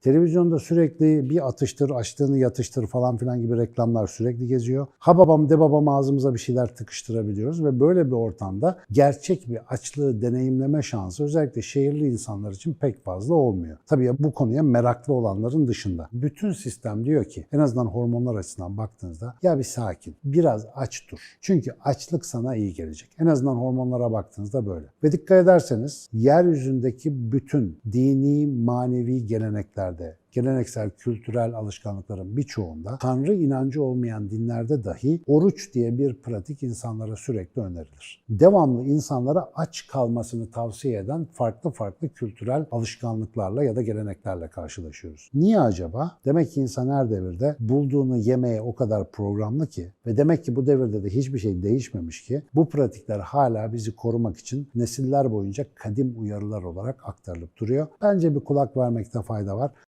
Televizyonda sürekli bir atıştır, açtığını yatıştır falan filan gibi reklamlar sürekli geziyor. Ha babam de babam ağzımıza bir şeyler tıkıştırabiliyoruz ve böyle bir ortamda gerçek bir açlığı deneyimleme şansı özellikle şehirli insanlar için pek fazla olmuyor. Tabii ya bu konuya meraklı olanların dışında. Bütün sistem diyor ki en azından hormonlar açısından baktığınızda ya bir sakin, biraz aç dur. Çünkü açlık sana iyi gelecek. En azından hormonlara baktığınızda böyle. Ve dikkat ederseniz yeryüzündeki bütün dini, manevi geleneklerde, geleneksel kültürel alışkanlıkların birçoğunda Tanrı inancı olmayan dinlerde dahi oruç diye bir pratik insanlara sürekli önerilir. Devamlı insanlara aç kalmasını tavsiye eden farklı farklı kültürel alışkanlıklarla ya da geleneklerle karşılaşıyoruz. Niye acaba? Demek ki insan her devirde bulduğunu yemeye o kadar programlı ki ve demek ki bu devirde de hiçbir şey değişmemiş ki bu pratikler hala bizi korumak için nesiller boyunca kadim uyarılar olarak aktarılıp duruyor. Bence bir kulak vermekte fayda var.